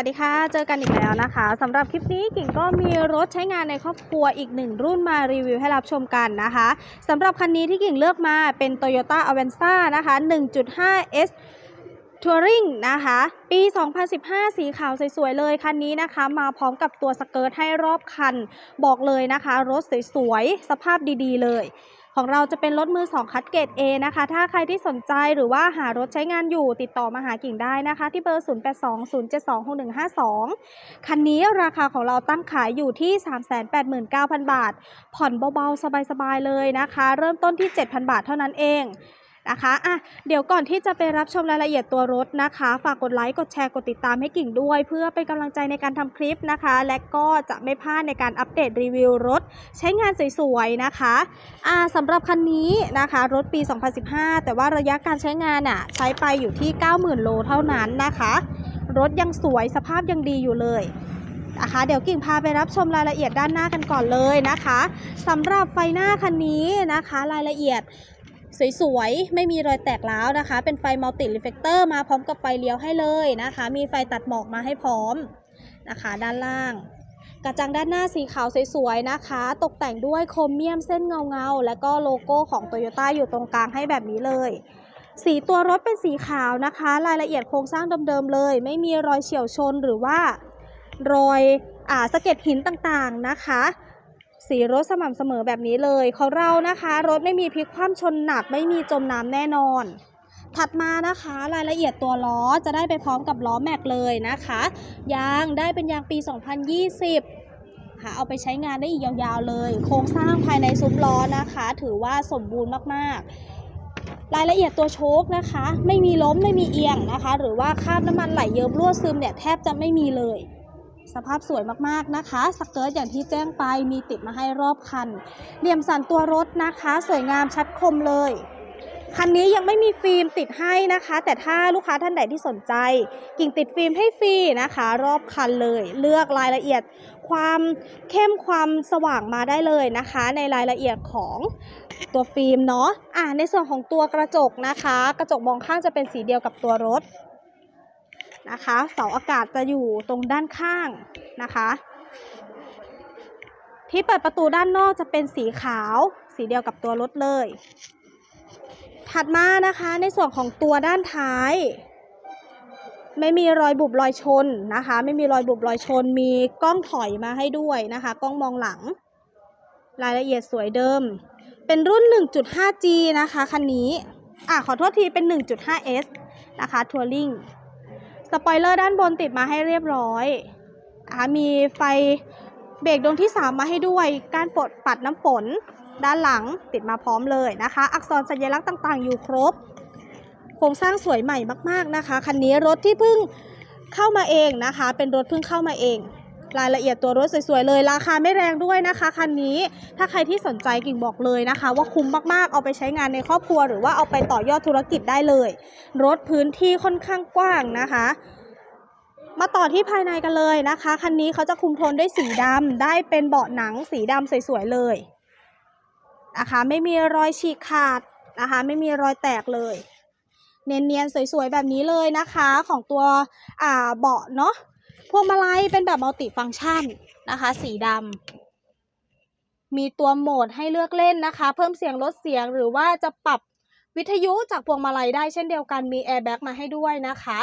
วัสดีค่ะ เจอกันอีกแล้วนะคะสำหรับคลิปนี้กิ่งก็มีรถใช้งานในครอบครัวอีกหนึ่งรุ่นมารีวิวให้รับชมกันนะคะสำหรับคันนี้ที่กิ่งเลือกมาเป็น Toyota Avanza นะคะ 1.5 S Touring นะคะ ปี 2015 สีขาวสวยๆ เลยคันนี้นะคะ มาพร้อมกับตัวสเกิร์ตให้รอบคัน บอกเลยนะคะ รถสวยๆ สภาพดีๆ เลย ของเราจะเป็นรถมือ 2 คัดเกรด A นะคะ ถ้าใครที่สนใจหรือว่าหารถใช้งานอยู่ติดต่อมาหากิ่งได้นะคะ ที่เบอร์ 0820726152 คันนี้ราคาของเราตั้งขายอยู่ที่ 389,000 บาท ผ่อนเบาๆ สบายๆ เลยนะคะ เริ่มต้นที่ 7,000 บาทเท่านั้นเอง นะคะอะเดี๋ยวก่อนที่จะไปรับชมรายละเอียดตัวรถนะคะ ฝากกดไลค์กดแชร์กดติดตามให้กิ่งด้วย เพื่อเป็นกำลังใจในการทำคลิปนะคะ และก็จะไม่พลาดในการอัปเดตรีวิวรถ ใช้งานสวยๆนะคะอ่าสำหรับคันนี้นะคะรถปี 2015 แต่ว่าระยะการใช้งานอะใช้ไปอยู่ที่ 90,000 โลเท่านั้นนะคะ รถยังสวยสภาพยังดีอยู่เลยนะคะเดี๋ยวกิ่งพาไปรับชมรายละเอียดด้านหน้ากันก่อนเลยนะคะสำหรับไฟหน้าคันนี้นะคะ รายละเอียด สวยๆ ไม่มีรอยแตกร้าวนะคะ เป็นไฟมัลติรีเฟกเตอร์มาพร้อมกับไฟเลี้ยวให้เลยนะคะ มีไฟตัดหมอกมาให้พร้อมนะคะ ด้านล่าง กระจังด้านหน้าสีขาวสวยๆนะคะ ตกแต่งด้วยโครเมียมเส้นเงาๆ และก็โลโก้ของ Toyota อยู่ตรงกลางให้แบบนี้เลย สีตัวรถเป็นสีขาวนะคะ รายละเอียดโครงสร้างเดิมๆเลย ไม่มีรอยเฉียวชนหรือว่ารอยอ่าสะเก็ดหินต่างๆนะคะ สีรถสม่ำเสมอแบบนี้เลย ของเรานะคะ รถไม่มีพลิกคว่ำชนหนักไม่มีจมน้ำแน่นอน ถัดมานะคะรายละเอียดตัวล้อจะได้ไปพร้อมกับล้อแม็กเลยนะคะยางได้เป็นยางปี 2020หาเอาไปใช้งานได้อีกยาวๆเลย โครงสร้างภายในซุ้มล้อนะคะ ถือว่าสมบูรณ์มากๆ รายละเอียดตัวโชคนะคะ ไม่มีล้มไม่มีเอียงนะคะ หรือว่าคราบน้ำมันไหลเยิ้มรั่วซึมเนี่ยแทบจะไม่มีเลย สภาพสวยมากๆนะคะสเกิร์ตอย่างที่แจ้งไปมีติดมาให้รอบคัน เหลี่ยมสันตัวรถนะคะ สวยงามชัดคมเลยคันนี้ยังไม่มีฟิล์มติดให้นะคะ แต่ถ้าลูกค้าท่านใดที่สนใจ กิ่งติดฟิล์มให้ฟรีนะคะ รอบคันเลย เลือกรายละเอียด ความเข้มความสว่างมาได้เลยนะคะ ในรายละเอียดของตัวฟิล์มเนาะอ่าในส่วนของตัวกระจกนะคะ กระจกมองข้างจะเป็นสีเดียวกับตัวรถ นะคะเสาอากาศจะอยู่ตรงด้านข้างนะคะ ที่เปิดประตูด้านนอกจะเป็นสีขาว สีเดียวกับตัวรถเลย ถัดมานะคะในส่วนของตัวด้านท้าย ไม่มีรอยบุบรอยชนนะคะ ไม่มีรอยบุบรอยชน มีกล้องถอยมาให้ด้วยนะคะกล้องมองหลัง รายละเอียดสวยเดิม เป็นรุ่น 1.5G นะคะคันนี้อะขอโทษทีเป็น 1.5S นะคะทัวริง สปอยเลอร์ด้านบนติดมาให้เรียบร้อยอมีไฟเบรกดวงที่ 3 มาให้ด้วย การปลดปัดน้ำฝนด้านหลังติดมาพร้อมเลยนะคะ อักษรสัญลักษณ์ต่างๆ อยู่ครบ โครงสร้างสวยใหม่มากๆนะคะ คันนี้รถที่เพิ่งเข้ามาเองนะคะ เป็นรถเพิ่งเข้ามาเอง รายละเอียดตัวรถสวยๆเลย ราคาไม่แรงด้วยนะคะคันนี้ ถ้าใครที่สนใจกิ่งบอกเลยนะคะ ว่าคุ้มมากๆ เอาไปใช้งานในครอบครัว หรือว่าเอาไปต่อยอดธุรกิจได้เลย รถพื้นที่ค่อนข้างกว้างนะคะมาต่อที่ภายในกันเลยนะคะ คันนี้เขาจะคุมโทนด้วยสีดำได้เป็นเบาะหนังสีดำสวยๆเลยนะคะ ไม่มีรอยฉีกขาดนะคะ ไม่มีรอยแตกเลย เนียนๆสวยๆแบบนี้เลยนะคะ ของตัวเบาะเนาะ พวงมาลัยเป็นแบบมัลติฟังก์ชันนะคะ สีดำมีตัวโหมดให้เลือกเล่นนะคะ เพิ่มเสียงลดเสียงหรือว่าจะปรับวิทยุจากพวงมาลัยได้เช่นเดียวกันมีแอร์แบ็กมาให้ด้วยนะคะ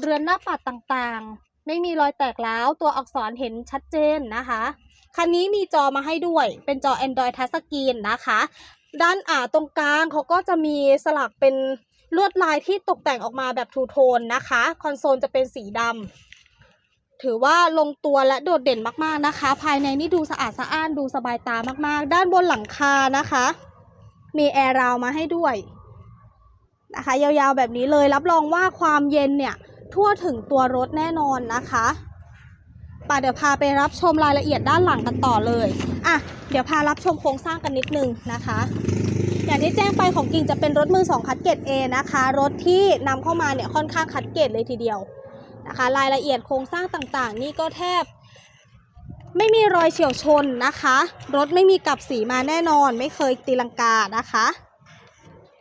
เรือนหน้าปัดต่างๆ ไม่มีรอยแตกร้าวตัวอักษรเห็นชัดเจนนะคะ คันนี้มีจอมาให้ด้วย เป็นจอ Android Touch Screen นะคะ ด้านอ่าตรงกลางเขาก็จะมีสลักเป็นลวดลายที่ตกแต่งออกมาแบบทูโทนนะคะ คอนโซลจะเป็นสีดำ ถือว่าลงตัวและโดดเด่นมากๆนะคะ ภายในนี่ดูสะอาดสะอ้านดูสบายตามากๆ ด้านบนหลังคานะคะ มีแอร์ราวมาให้ด้วยนะคะ ยาวๆแบบนี้เลยรับรองว่าความเย็นเนี่ย ทั่วถึงตัวรถแน่นอนนะคะป่ะเดี๋ยวพาไปรับชมรายละเอียดด้านหลังกันต่อเลยอะเดี๋ยวพารับชมโครงสร้างกันนิดนึงนะคะ อย่างที่แจ้งไปของกิ่งจะเป็นรถมือ2คัดเกรด A นะคะ รถที่นำเข้ามาเนี่ยค่อนข้างคัดเกรดเลยทีเดียว นะคะ รายละเอียดโครงสร้างต่างๆ นี่ก็แทบไม่มีรอยเฉียวชนนะคะ รถไม่มีกลับสีมาแน่นอน ไม่เคยตีลังกานะคะ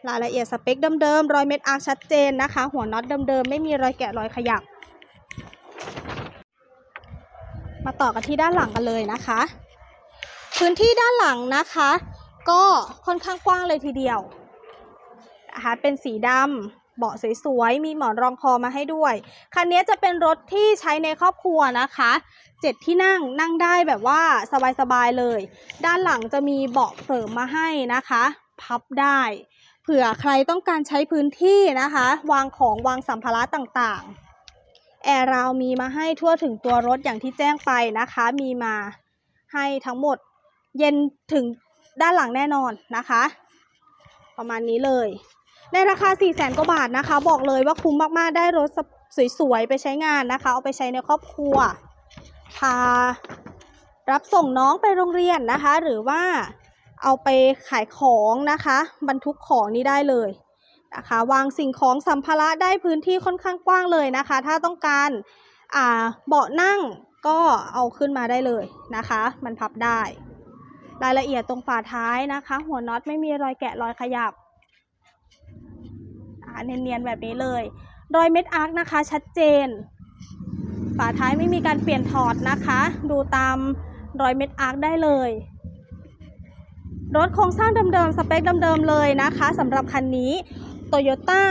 รายละเอียดสเปคเดิมๆ รอยเม็ดอาร์ชัดเจนนะคะ หัวน็อตเดิมๆ ไม่มีรอยแกะรอยขยับ มาต่อกันที่ด้านหลังกันเลยนะคะ พื้นที่ด้านหลังนะคะ ก็ค่อนข้างกว้างเลยทีเดียวนะคะเป็นสีดำ เบาะสวยๆ มีหมอนรองคอมาให้ด้วย คันนี้จะเป็นรถที่ใช้ในครอบครัวนะคะเจ็ดที่นั่งนั่งได้แบบว่าสบายๆเลย ด้านหลังจะมีเบาะเสริมมาให้นะคะ พับได้เผื่อใครต้องการใช้พื้นที่นะคะ วางของวางสัมภาระต่างๆ แอร์ราวมีมาให้ทั่วถึงตัวรถอย่างที่แจ้งไปนะคะ มีมาให้ทั้งหมดเย็นถึงด้านหลังแน่นอนนะคะ ประมาณนี้เลย ในราคา 4 0 0แสนกว่าบาทนะคะ บอกเลยว่าคุ้มมากๆ ได้รถสวยๆ ไปใช้งานนะคะ เอาไปใช้ในครอบครัว พารับส่งน้องไปโรงเรียนนะคะ หรือว่าเอาไปขายของนะคะ บรรทุกของนี้ได้เลยนะคะ วางสิ่งของสัมภาระได้พื้นที่ค่อนข้างกว้างเลยนะคะ ถ้าต้องการเบาะนั่งก็เอาขึ้นมาได้เลยนะคะ มันพับได้ รายละเอียดตรงฝาท้ายนะคะ หัวน็อตไม่มีรอยแกะรอยขยับ เนียนๆแบบนี้เลย รอยเม็ดอาร์คนะคะชัดเจน ฝาท้ายไม่มีการเปลี่ยนถอดนะคะ ดูตามรอยเม็ดอาร์คได้เลย รถโครงสร้างเดิมๆสเปคเดิมๆเลยนะคะสำหรับคันนี้ Toyota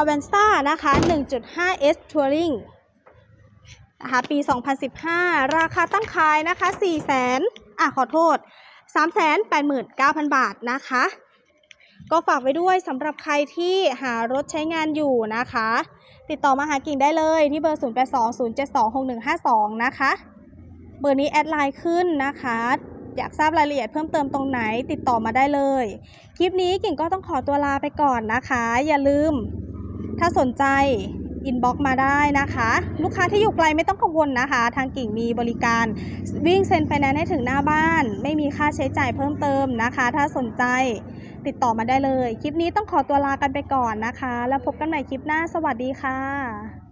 Avanza นะคะ 1.5S Touring นะคะปี 2015 ราคาตั้งขายนะคะ 4 0 0 0 0 0อะขอโทษ 389,000 บาทนะคะ ก็ฝากไว้ด้วยสำหรับใครที่หารถใช้งานอยู่นะคะ ติดต่อมาหากิ่งได้เลยที่เบอร์ 0820726152 นะคะ เบอร์นี้แอดไลน์ขึ้นนะคะ อยากทราบรายละเอียดเพิ่มเติมตรงไหนติดต่อมาได้เลย คลิปนี้กิ่งก็ต้องขอตัวลาไปก่อนนะคะ อย่าลืม ถ้าสนใจ อินบ็อกมาได้นะคะ ลูกค้าที่อยู่ไกลไม่ต้องกังวลนะคะ ทางกิ่งมีบริการวิ่งเซ็นไฟแนนซ์ให้ถึงหน้าบ้าน ไม่มีค่าใช้จ่ายเพิ่มเติมนะคะ ถ้าสนใจติดต่อมาได้เลย คลิปนี้ต้องขอตัวลากันไปก่อนนะคะ แล้วพบกันใหม่คลิปหน้าสวัสดีค่ะ